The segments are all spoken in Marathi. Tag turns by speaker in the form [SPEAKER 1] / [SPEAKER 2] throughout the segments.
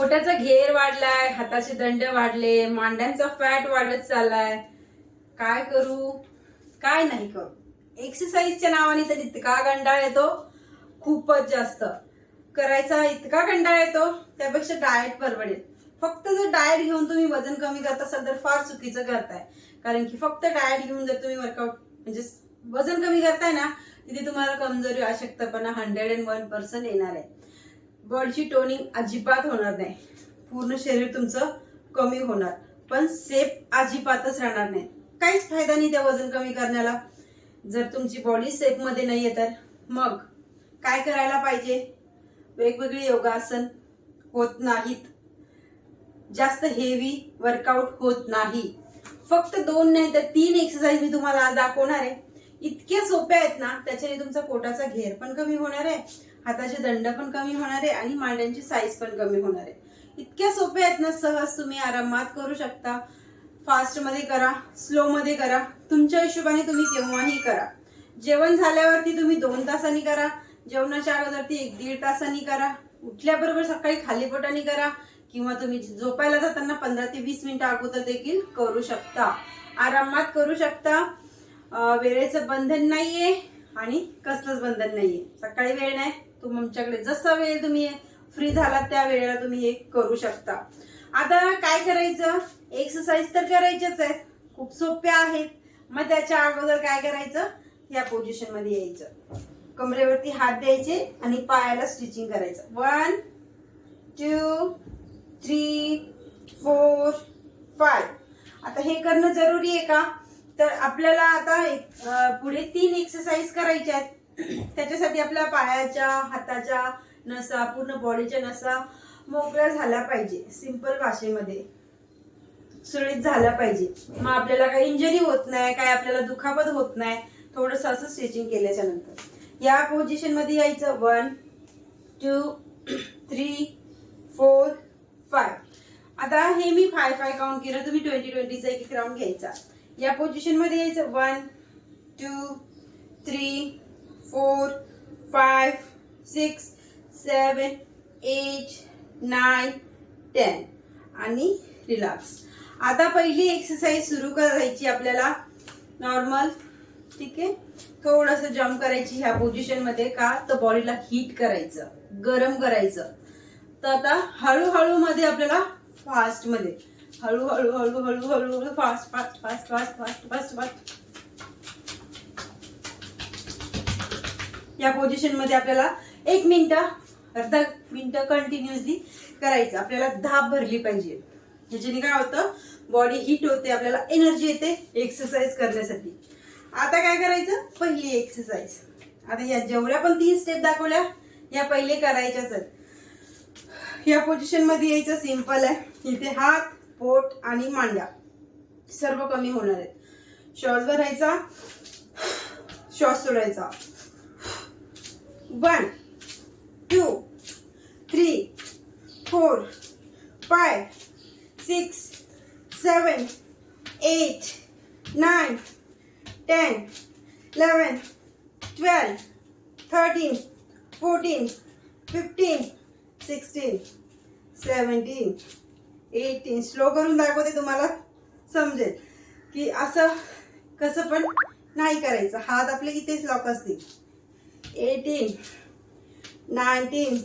[SPEAKER 1] पोटाचा घेर वाढलाय हाताचे दंड वाढले मांड्यांचा फॅट वाढत चाललाय. काय करू? काय नाही करू? एक्सरसाइजच्या नावाने तर इतका गंडाळ येतो. खूपच जास्त. करायचा इतका कंटाळा येतो त्यापेक्षा डाएट परवडेल. फक्त जर डाएट घेऊन तुम्ही वजन कमी करत असाल तर फार चुकीचं करताय. कारण की फक्त डाएट घेऊन जर तुम्ही वर्कआउट म्हणजे वजन कमी करताय ना तिथे तुम्हाला कमजोरी अशक्तपणा हंड्रेड अँड वन पर्सेंट येणार आहे. बॉडीची टोनिंग अजिबात होणार नाही. पूर्ण शरीर तुमचं कमी होणार. पण सेफ अजिबातच राहणार नाही. काहीच फायदा नाही त्या वजन कमी करण्याला. जर तुमची बॉडी सेफमध्ये नाही आहे तर मग काय करायला पाहिजे? वेगवेगळी योगासन होत नाहीत. जास्त हेवी वर्कआउट होत नाही. फक्त दोन नाही तर तीन एक्सरसाइज मी तुम्हाला दाखवणार आहे. इतक्या सोप्या आहेत ना त्याच्याने तुमचा पोटाचा घेर पण कमी होणार आहे. हाताचे दंड पण कमी होणार आहे आणि मांड्यांची साईज पण कमी होणार आहे. इतक्या सोप्या आहेत ना सहज तुम्ही आरामात करू शकता. फास्टमध्ये करा स्लोमध्ये करा. तुमच्या हिशोबाने तुम्ही केव्हाही करा. जेवण झाल्यावरती तुम्ही दोन तासांनी करा. जेवणाच्या अगोदर ती एक दीड तासांनी करा. उठल्याबरोबर सकाळी खाली पोटाने करा. किंवा तुम्ही झोपायला जाताना पंधरा ते वीस मिनिटं अगोदर देखील करू शकता. आरामात करू शकता. वेळेचं बंधन नाहीये आणि कसलंच बंधन नाहीये. सकाळी वेळ नाही. तुमच्याकडे जसा वेळ तुम्ही फ्री झालात त्या वेळेला तुम्ही हे करू शकता. आता काय करायचं? एक्सरसाइज तर करायचीच आहेत. खूप सोप्या आहेत. मग त्याच्या अगोदर काय करायचं? या पोझिशनमध्ये यायचं. कमरेवरती हात द्यायचे आणि पायाला स्टिचिंग करायचं. One two three four five आता हे करणं जरुरी आहे का? तर आपल्याला आता एक- पुढे तीन एक्सरसाइज करायच्या आहेत. त्याच्यासाठी आपल्या पायाच्या हाताच्या नसा पूर्ण बॉडीच्या नसा मोकळ्या झाल्या पाहिजे. सिंपल भाषेमध्ये. सुरळीत झाल्या पाहिजे. मग आपल्याला काही इंजरी होत नाही काय आपल्याला दुखापत होत नाही थोडंसं असं स्ट्रेचिंग केल्याच्यानंतर. या पोझिशनमध्ये यायचं. One two three four five आता हे मी फाय फाय काउंट केलं. तुम्ही ट्वेंटी ट्वेंटीचा एक एक राऊंड घ्यायचा. या पोझिशनमध्ये यायचं. One two three four five, six seven eight, nine ten आणि रिलॅक्स आता पहिली एक्सरसाइज सुरू करायची आपल्याला. नॉर्मल ठीक आहे? थोडस जम्प करायची ह्या पोझिशनमध्ये का? तर बॉडीला हीट करायचं. गरम करायचं. तर आता हळूहळू मध्ये आपल्याला फास्टमध्ये. हळूहळू हळू हळू fast fast fast fast fast fast fast या पोझिशनमध्ये आपल्याला एक मिनिट अर्धा मिनिट कंटिन्युअसली करायचं. आपल्याला धाप भरली पाहिजे. ज्याच्याने काय होतं? बॉडी हिट होते आपल्याला एनर्जी येते एक्सरसाइज करण्यासाठी. आता काय करायचं? पहिली एक्सरसाइज आता या जेवढ्या पण तीन स्टेप दाखवल्या या पहिले करायच्याच आहेत. या पोझिशनमध्ये यायचं सिंपल आहे. इथे हात पोट आणि मांड्या सर्व कमी होणार आहेत. श्वास भरायचा श्वास सोडायचा. One two three four five six seven eight nine ten eleven twelve thirteen fourteen fifteen sixteen seventeen eighteen. Slow करून दाखवते तुम्हाला समजेल. की असं कसं पण नाही करायचं. हात आपले इथेच लॉक असतील. Eighteen nineteen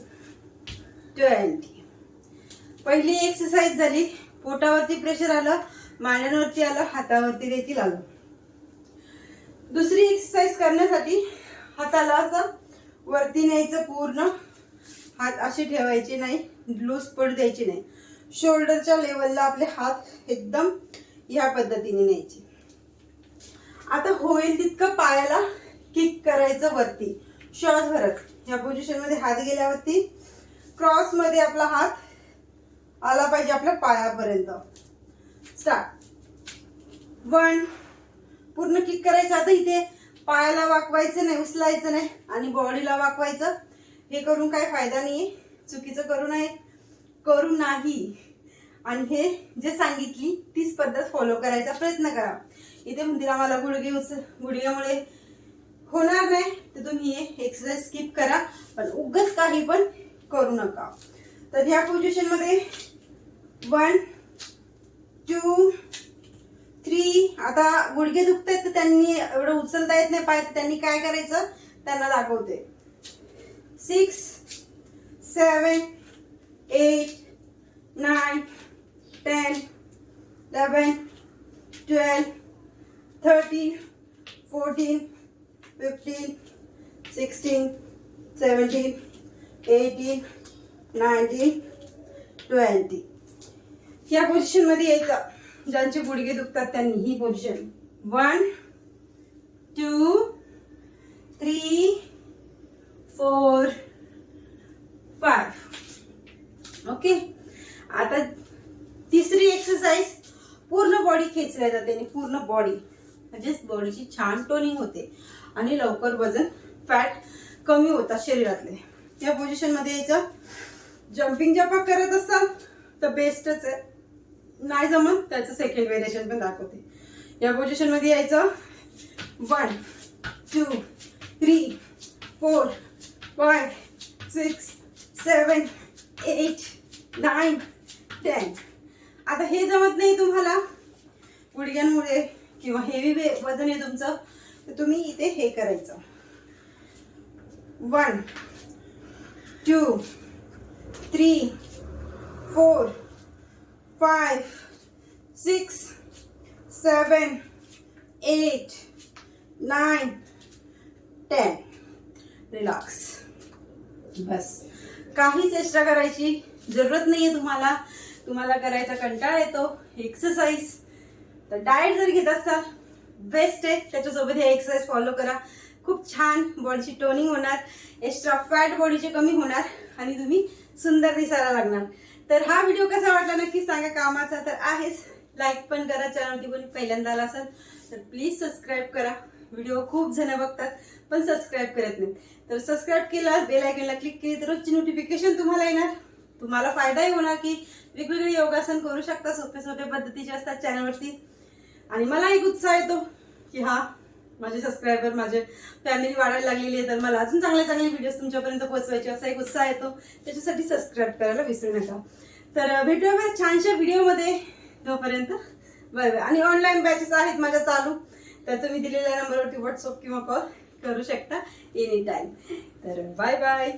[SPEAKER 1] twenty. पहिली एक्सरसाइज झाली. पोटावरती प्रेशर आलं मांड्यांवरती आलं हातावरती देखील आलं. दुसरी एक्सरसाइज करण्यासाठी हाताला असं वरती न्यायचं पूर्ण. हात असे ठेवायचे नाही लूज पड द्यायची नाही. शोल्डरच्या लेवलला आपले हात एकदम ह्या पद्धतीने न्यायचे. आता होईल तितकं पायाला किक करायचं वरती. श्वास भरत ह्या पोझिशनमध्ये हात गेल्यावरती क्रॉसमध्ये आपला हात आला पाहिजे आपल्या पायापर्यंत. स्टार्ट वन पूर्ण किक करायचं. आता इथे पायाला वाकवायचं नाही उचलायचं नाही आणि बॉडीला वाकवायचं. हे करून काय फायदा नाही चुकीचं करू नये. करू नाही. आणि हे जे सांगितली तीच पद्धत फॉलो करायचा प्रयत्न करा. इथे म्हणतील आम्हाला गुडघे उच गुडघ्यामुळे होणार नाही तर तुम्ही हे एक्सरसाइज स्किप करा. पण उगच काही पण करू नका. तर ह्या पोझिशनमध्ये वन टू थ्री आता गुडघे दुखत आहेत तर त्यांनी एवढं उचलता येत नाही पाय त्यांनी काय करायचं? त्यांना दाखवते. Six seven eight nine ten eleven twelve thirteen fourteen fifteen sixteen seventeen eighteen nineteen twenty या पोझिशनमध्ये यायचं. ज्यांचे गुडघे दुखतात त्यांनी ही position one two three four five okay आता तिसरी एक्सरसाइज पूर्ण बॉडी खेचल्या जाते आणि पूर्ण बॉडी म्हणजेच बॉडीची छान टोनिंग होते. आणि लवकर वजन फॅट कमी होतात शरीरातले. या पोझिशनमध्ये यायचं जम्पिंग जपा करत असाल तर बेस्टच आहे. नाही जमत त्याचं सेकंड व्हेरिएशन पण दाखवते. या पोझिशनमध्ये यायचं. One two three four five six seven eight nine ten आता हे जमत नाही तुम्हाला. गुडघ्यांमुळे किंवा हेवी वे वजन आहे तुमचं. तर तुम्ही इथे हे करायचं. One two three four five six seven eight nine ten relax बस. काहीच एक्स्ट्रा करायची जरूरत नाही आहे तुम्हाला. तुम्हाला करायचा कंटाळा येतो. एक्सरसाइज तर डाएट जर घेत असाल बेस्ट आहे त्याच्यासोबत हे एक्सरसाइज फॉलो करा. खूप छान बॉडीची टोनिंग होणार. एक्स्ट्रा फॅट बॉडीचे कमी होणार आणि तुम्ही सुंदर दिसायला लागणार. तर हा व्हिडिओ कसा वाटला नक्की सांगा कामाचा. तर आहेच लाईक पण करा चॅनलवरती पण पहिल्यांदा आला असाल तर प्लीज सबस्क्राईब करा. व्हिडिओ खूप जण बघतात पण सबस्क्राईब करत नाहीत. तर सबस्क्राईब केला बेल आयकनला क्लिक केली तर रोजची नोटिफिकेशन तुम्हाला येणार. तुम्हाला फायदाही होणार की वेगवेगळे योगासन करू शकता सोपे सोपे पद्धतीचे असतात चॅनलवरती आणि मला एक उत्साह येतो की हा माझे सबस्क्रायबर माझे फॅमिली वाढायला लागलेली आहे तर मला अजून चांगले चांगले व्हिडिओज तुमच्यापर्यंत पोहोचवायचे असा एक उत्साह येतो. त्याच्यासाठी सबस्क्राईब करायला विसरू नका. तर भेटूया माझ्या छानशा व्हिडिओमध्ये तोपर्यंत बाय बाय. आणि ऑनलाईन बॅचेस आहेत माझ्या चालू. तर तुम्ही दिलेल्या नंबरवरती व्हॉट्सअप किंवा कॉल करू शकता एनी टाईम तर बाय बाय.